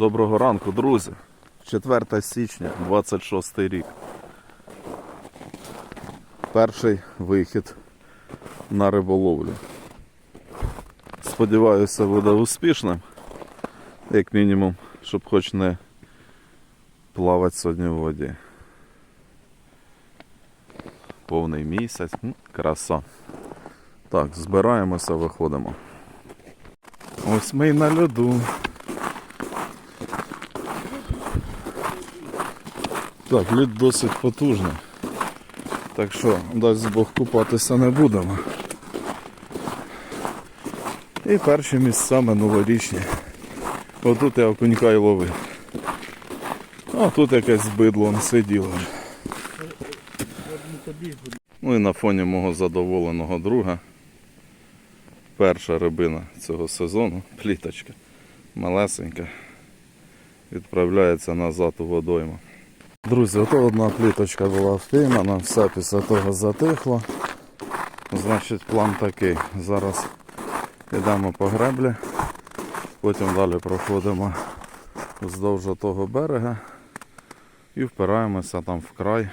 Доброго ранку, друзі. 4 січня, 26 рік. Перший вихід на риболовлю. Сподіваюся, буде успішним. Як мінімум, щоб хоч не плавати сьогодні в воді. Повний місяць. Краса. Так, збираємося, виходимо. Ось ми й на льоду. Так, лід досить потужний. Так що, дасть Бог купатися не будемо. І перші місця минулорічні. Отут я окунька й ловив. А тут якесь бидло он сиділо. Ну і на фоні мого задоволеного друга. Перша рибина цього сезону, пліточка, малесенька, відправляється назад у водойму. Друзі, ото одна пліточка була впіймана, все після того затихло. Значить, план такий. Зараз йдемо по греблі, потім далі проходимо вздовж того берега і впираємося там в край.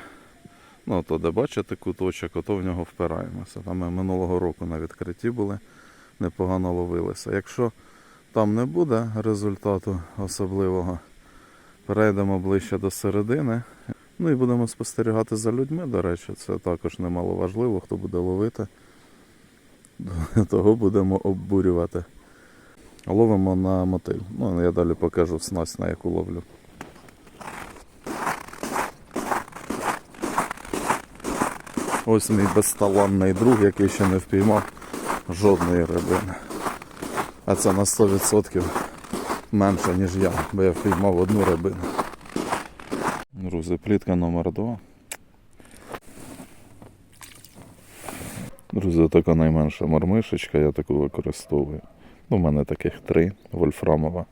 Ну, то де бачите куточок, ото в нього впираємося. Там ми минулого року на відкритті були, непогано ловилися. Якщо там не буде результату особливого, перейдемо ближче до середини. Ну і будемо спостерігати за людьми, до речі, це також немало важливо, хто буде ловити. Того будемо оббурювати. Ловимо на мотиль. Ну, я далі покажу снасть, на яку ловлю. Ось мій безталанний друг, який ще не впіймав жодної рибини. А це на 100% менше, ніж я, бо я впіймав одну рибину. Друзі, плітка номер 2. Друзі, така найменша мармишечка, я таку використовую. У мене таких три, вольфрамова,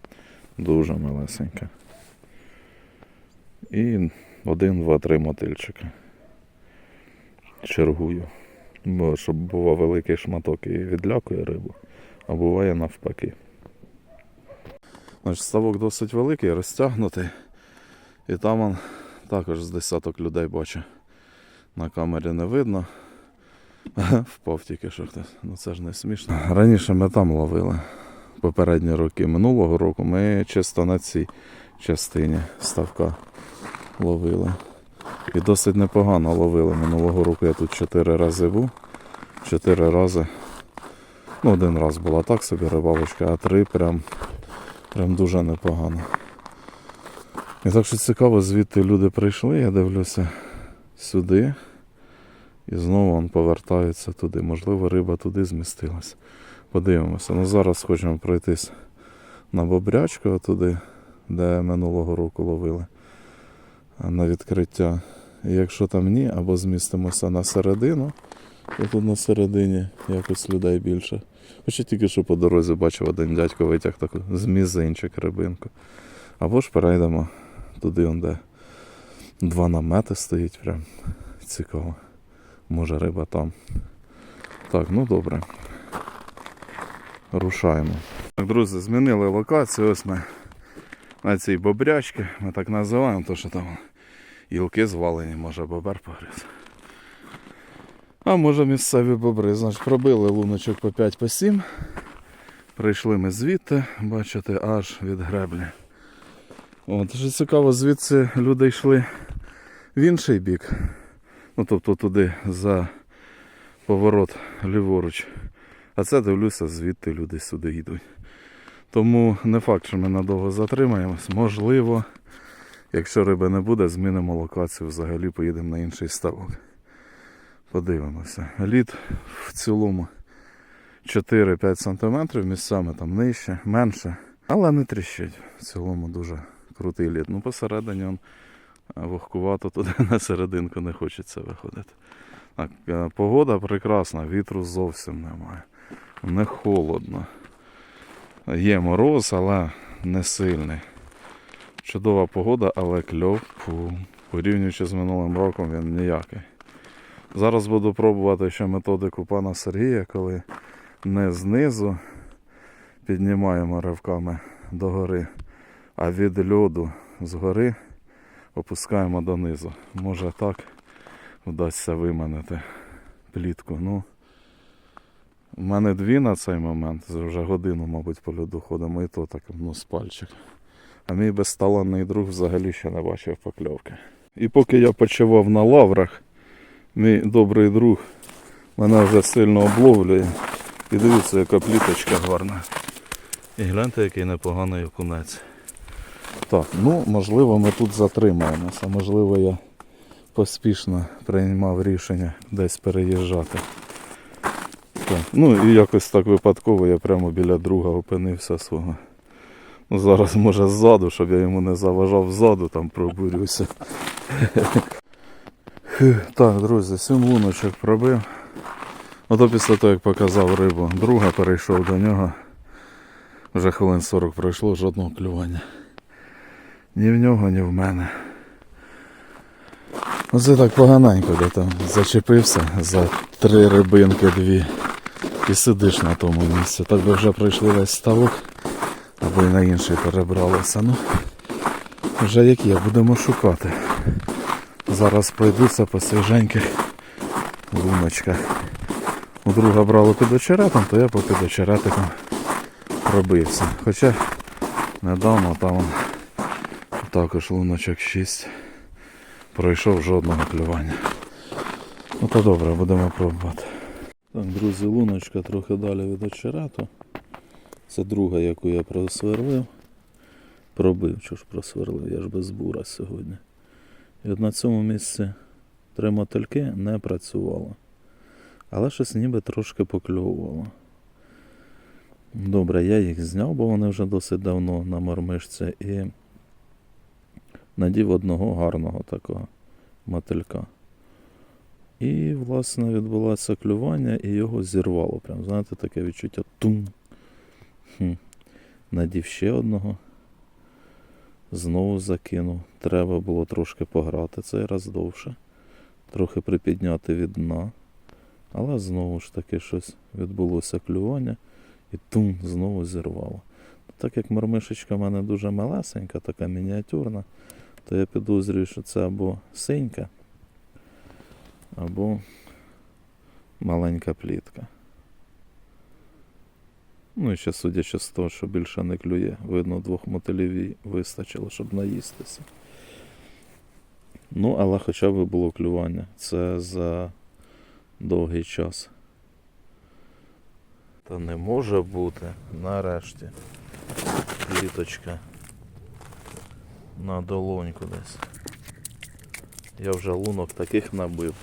дуже малесенька. І один, два, три мотильчика. Чергую. Бо щоб бував великий шматок і відлякує рибу, а буває навпаки. Значить, ставок досить великий, розтягнутий. І там он також з десяток людей бачу. На камері не видно. Впав тільки що хтось. Ну це ж не смішно. Раніше ми там ловили. Попередні роки минулого року ми чисто на цій частині ставка ловили. І досить непогано ловили. Минулого року я тут чотири рази був. Чотири рази. Ну, один раз була так собі рибалочка, а три прям, прям дуже непогано. І так що цікаво, звідти люди прийшли, я дивлюся сюди. І знову повертається туди. Можливо, риба туди змістилась. Подивимося. Ну зараз хочемо пройтись на бобрячку туди, де минулого року ловили на відкриття. І якщо там ні, або змістимося на середину, то тут на середині якось людей більше. Хоча тільки що по дорозі бачив один дядько витяг таку з мізинчик рибинку. Або ж перейдемо туди, де два намети стоїть, прям цікаво. Може риба там. Так, ну добре. Рушаємо. Так, друзі, змінили локацію. Ось ми на цій бобрячці. Ми так називаємо, то що там гілки звалені, може бобер погриз. А може місцеві бобри. Значить, пробили луночок по 5 по 7. Прийшли ми звідти, бачите, аж від греблі. От, дуже цікаво, звідси люди йшли в інший бік. Ну, тобто туди за поворот ліворуч. А це дивлюся, звідти люди сюди йдуть. Тому не факт, що ми надовго затримаємось. Можливо, якщо риби не буде, змінимо локацію, взагалі поїдемо на інший ставок. Подивимося. Лід в цілому 4-5 см, місцями там нижче, менше, але не тріщить. В цілому дуже крутий лід. Ну посередині он вогкувато туди на серединку не хочеться виходити. Так, е, погода прекрасна, вітру зовсім немає. Не холодно. Є мороз, але не сильний. Чудова погода, але кльов, порівнюючи з минулим роком, він ніякий. Зараз буду пробувати ще методику пана Сергія, коли не знизу піднімаємо ривками догори, а від льоду згори опускаємо донизу. Може так вдасться виманити плітку. Ну, у мене дві на цей момент, вже годину, мабуть, по льоду ходимо, і то так, ну, з пальчик. А мій безталанний друг взагалі ще не бачив покльовки. І поки я почував на лаврах, мій добрий друг мене вже сильно обловлює. І дивіться, яка пліточка гарна. І гляньте, який непоганий окунець. Так, ну можливо ми тут затримаємося, можливо я поспішно приймав рішення десь переїжджати. Так, ну і якось так випадково я прямо біля друга опинився свого. Ну, зараз може ззаду, щоб я йому не заважав ззаду, там пробурюся. Так, друзі, сім луночок пробив. Ото після того, як показав рибу, друга перейшов до нього. Вже хвилин 40 пройшло, жодного клювання. Ні в нього, ні в мене. Оце так поганенько, де там зачепився за три рибинки дві. І сидиш на тому місці. Так би вже пройшли весь ставок, або й на інший перебралися. Ну, вже як є, будемо шукати. Зараз пройдуся по свіженьких луночках. У друга брало під очеретом, то я по під очеретиком пробився. Хоча недавно там також луночок 6 пройшов жодного клювання. Ну то добре, будемо пробувати. Так, друзі, луночка трохи далі від очерету. Це друга, яку я просверлив. Пробив, що ж просверлив, я ж без бура сьогодні. І от на цьому місці три мотильки не працювало. Але щось ніби трошки покльовувало. Добре, я їх зняв, бо вони вже досить давно на мормишці і надів одного гарного такого мотилька. І, власне, відбулося клювання і його зірвало. Прям, знаєте, таке відчуття тум. Хм. Надів ще одного. Знову закинув. Треба було трошки пограти цей раз довше. Трохи припідняти від дна. Але знову ж таки щось відбулося клювання і тум знову зірвало. Так як мормишечка в мене дуже малесенька, така мініатюрна, то я підозрюю, що це або синька, або маленька плітка. Ну і ще судячи з того, що більше не клює, видно, двох мотилів їй вистачило, щоб наїстися. Ну, але хоча б було клювання. Це за довгий час. Та не може бути нарешті. Пліточка на долоньку десь. Я вже лунок таких набив.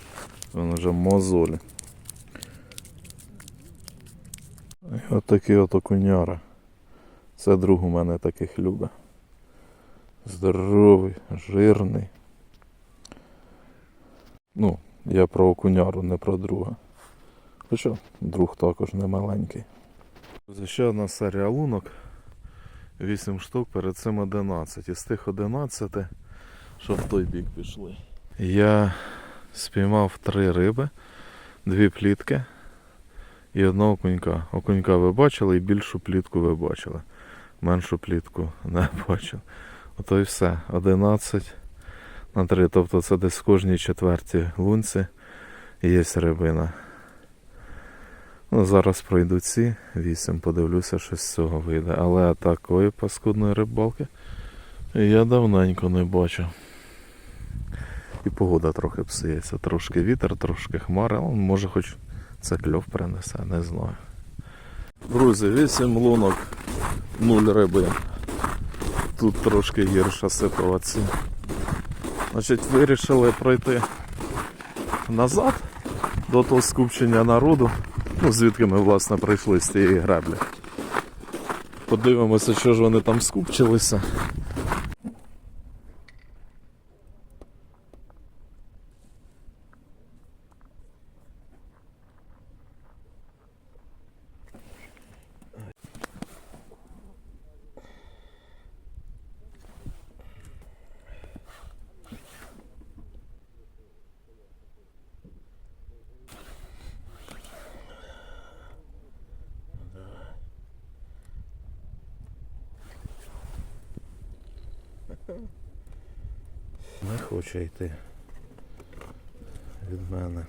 Він вже мозолі. І от окуняра. Це друг у мене таких любить. Здоровий, жирний. Ну, я про окуняру, не про друга. Хоча друг також не маленький. Ще одна серія лунок. 8 штук, перед цим 11. Із тих 11, що в той бік пішли. Я спіймав три риби, дві плітки і одного окунька. Окунька ви бачили і більшу плітку ви бачили. Меншу плітку не бачив. Ото і все. 11 на 3. Тобто це десь в кожній четвертій лунці є рибина. Ну, зараз пройду ці 8, подивлюся, що з цього вийде. Але такої паскудної рибалки я давненько не бачив. І погода трохи псується. Трошки вітер, трошки хмари, але може хоч це кльов принесе, не знаю. Друзі, 8 лунок, 0 риби. Тут трошки гірша ситуація. Значить, вирішили пройти назад до того скупчення народу. Ну, звідки ми, власне, прийшли з тієї граблі. Подивимося, що ж вони там скупчилися. Хоче йти від мене.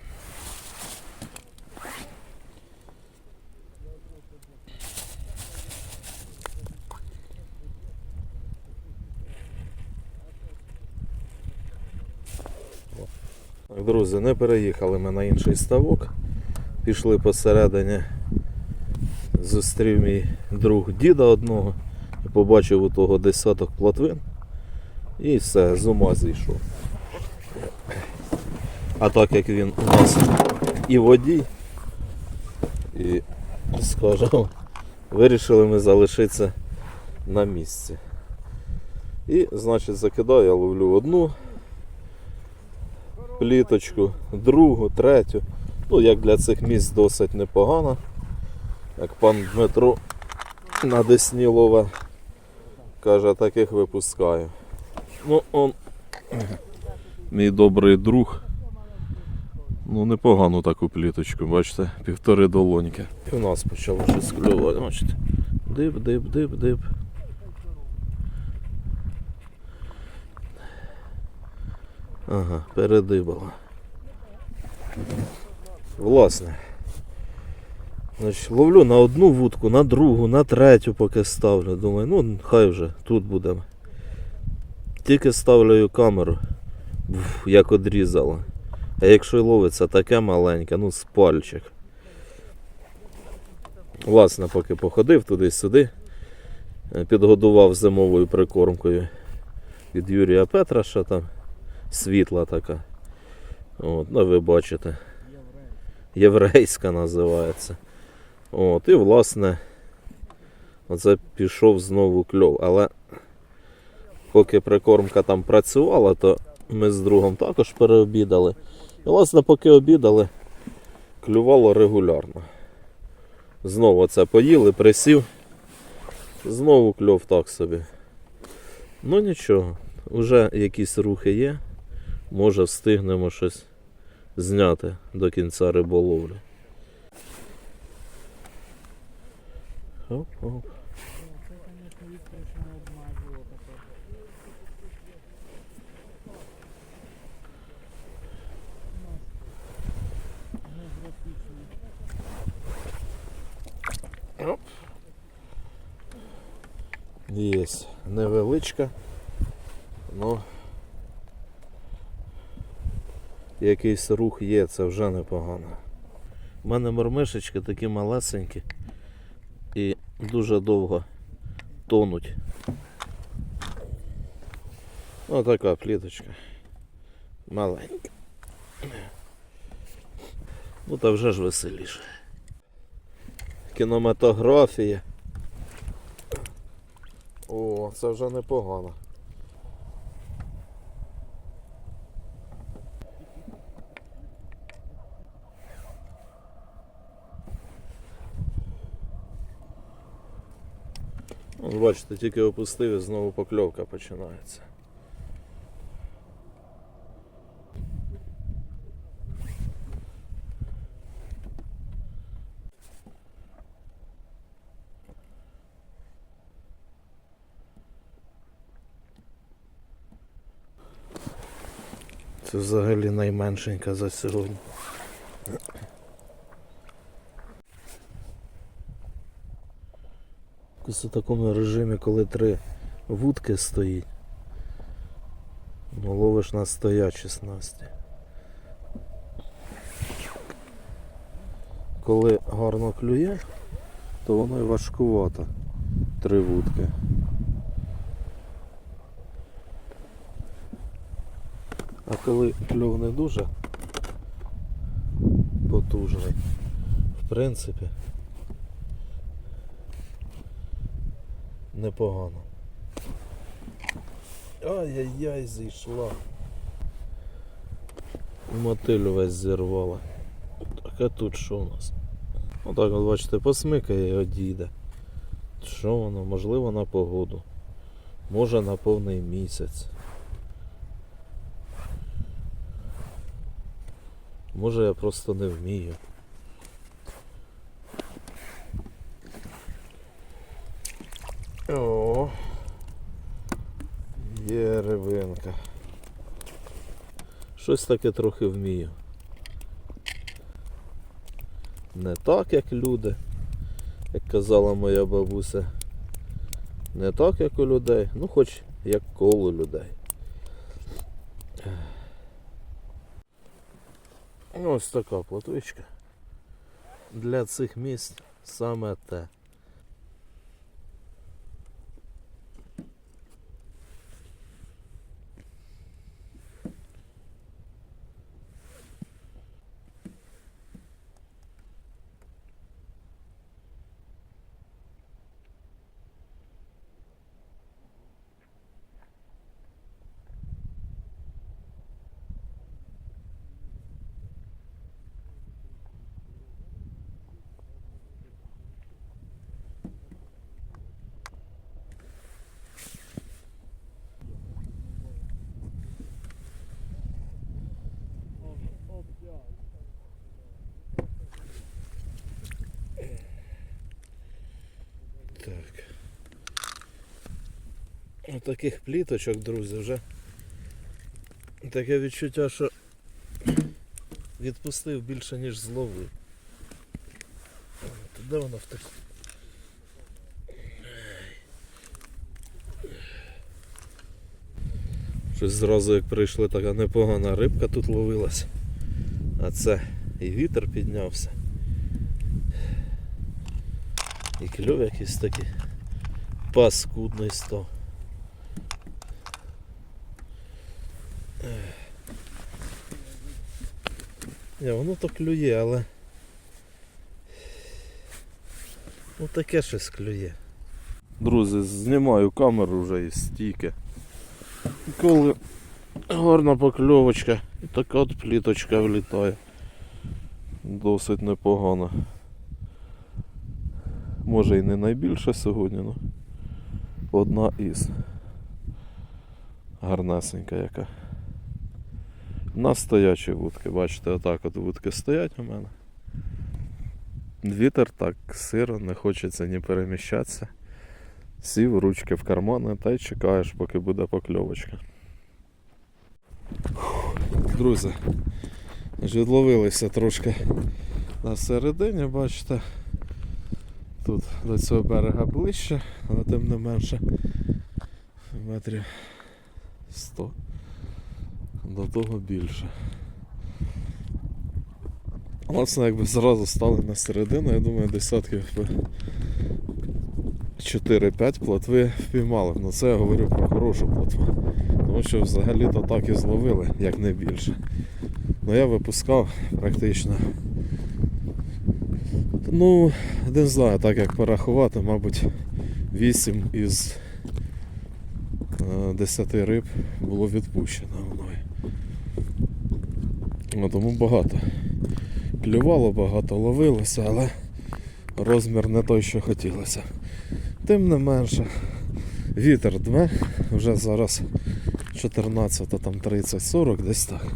Друзі, не переїхали ми на інший ставок. Пішли посередині. Зустрів мій друг діда одного і побачив у того десяток плотвин. І все, з ума зійшов. А так як він у нас і водій, і, скажімо, вирішили ми залишитися на місці. І, значить, закидаю, я ловлю одну пліточку, другу, третю. Ну, як для цих місць досить непогано. Як пан Дмитро на Десні лове каже, таких випускаю. Ну, он мій добрий друг. Ну, непогану таку пліточку, бачите, півтори долоньки. І в нас почало щось клювати, бачите. Дип, дип, дип, дип. Ага, передибало. Власне. Значить, ловлю на одну вудку, на другу, на третю поки ставлю. Думаю, ну хай вже тут будемо. Тільки ставлю камеру, буф, як одрізало. А якщо й ловиться таке маленьке, ну з пальчик. Власне, поки походив туди-сюди, е, підгодував зимовою прикормкою від Юрія Петраша там світла така. От, ну ви бачите. Єврейська називається. От, і власне оце пішов знову кльов. Але поки прикормка там працювала, то ми з другом також переобідали. І власне, поки обідали, клювало регулярно. Знову це поїли, присів. Знову кльов так собі. Ну нічого, вже якісь рухи є. Може встигнемо щось зняти до кінця риболовлі. Оп-оп. Оп. Єсть невеличка, ну якийсь рух є, це вже непогано. У мене мормишечки такі малесенькі і дуже довго тонуть. Ось така пліточка. Маленька. Ну та вже ж веселіше. Кінематографія. О, це вже непогано. Бачите, тільки опустив і знову покльовка починається. Це взагалі найменшенька за сьогодні. У такому режимі, коли три вудки стоїть, ну ловиш на стоячі снасті. Коли гарно клює, то воно і важкувато. Три вудки. А коли клюв не дуже потужний, в принципі, непогано. Ай-яй-яй, зійшла. Мотиль весь зірвала. Так а тут що у нас? Отак от бачите, посмикає і одійде. Що воно? Можливо на погоду. Може на повний місяць. Може я просто не вмію. О, є рибинка. Щось таке трохи вмію. Не так, як люди, як казала моя бабуся. Не так, як у людей, ну хоч як коло людей. Ось така платочка. Для цих місць саме те. Так. Отаких пліточок, друзі, вже таке відчуття, що відпустив більше, ніж зловив. Де воно втекло? Щось зразу як прийшли, така непогана рибка тут ловилась. А це і вітер піднявся. І кльов якийсь такий паскудний став. Ні, воно то клює, але ну таке щось клює. Друзі, знімаю камеру вже із стійки. І Коли гарна покльовочка і така от пліточка влітає. Досить непогано. Може і не найбільша сьогодні, але одна із. Гарнесенька яка. На стоячі вудки, бачите, отак от вудки стоять у мене. Вітер так сиро, не хочеться ні переміщатися. Сів ручки в кармани та й чекаєш, поки буде покльовочка. Друзі, відловилися трошки на середині, бачите. Тут до цього берега ближче, але тим не менше метрів 100 до того більше. Власне, якби зразу стали на середину, я думаю, десятків би 4-5 плотви впіймали. Ну це я говорю про хорошу плотву. Тому що взагалі-то так і зловили, як не більше. Ну я випускав практично. Ну, не знаю, так як порахувати, мабуть, 8 із е, 10 риб було відпущено. Ну, тому багато. Клювало, багато ловилося, але розмір не той, що хотілося. Тим не менше, вітер дме, вже зараз 14, там 30, 40, десь так.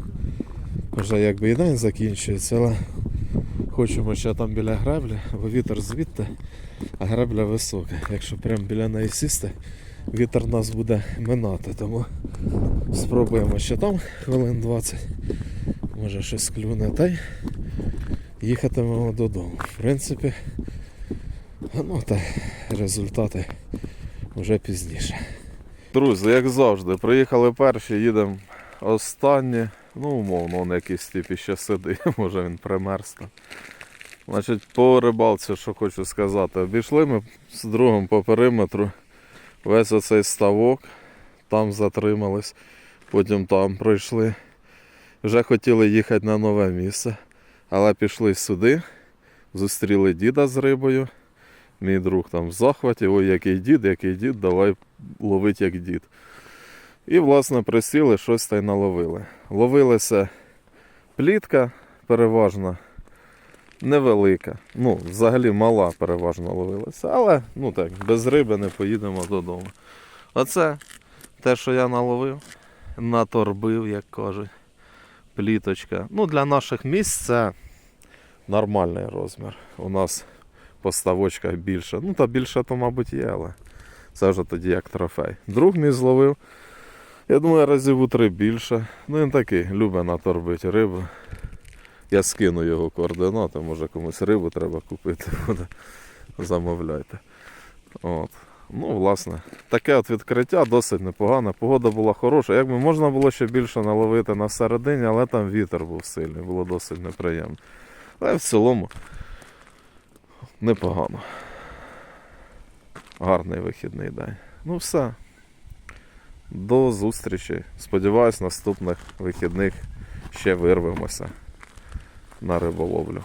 Вже якби і день закінчується, але хочемо ще там біля греблі, бо вітер звідти, а гребля висока. Якщо прямо біля неї сісти, вітер нас буде минати, тому спробуємо ще там хвилин 20. Може щось клюне та й їхатимемо додому. В принципі, ну та результати вже пізніше. Друзі, як завжди, приїхали перші, їдемо останні. Ну, умовно, он якийсь тип ще сидить, може він примерз там. Значить, по рибалці, що хочу сказати, обійшли ми з другом по периметру весь оцей ставок, там затримались, потім там пройшли. Вже хотіли їхати на нове місце, але пішли сюди, зустріли діда з рибою. Мій друг там в захваті, ой, який дід, який дід, давай ловить як дід. І, власне, присіли, щось та й наловили. Ловилася плітка переважно невелика. Ну, взагалі мала переважно ловилася, але ну так, без риби не поїдемо додому. Оце те, що я наловив, наторбив, як кажуть, пліточка. Ну, для наших місць це нормальний розмір. У нас поставочка більше. Ну, та більше то, мабуть, є, але це вже тоді як трофей. Друг мій зловив Я думаю, разів у три більше. Ну він такий, любить наторбити рибу. Я скину його координати, може комусь рибу треба купити буде. Замовляйте. От. Ну, власне, таке от відкриття досить непогане. Погода була хороша. Якби можна було ще більше наловити на середині, але там вітер був сильний, було досить неприємно. Але в цілому непогано. Гарний вихідний день. Ну все. До зустрічі. Сподіваюсь, наступних вихідних ще вирвемося на риболовлю.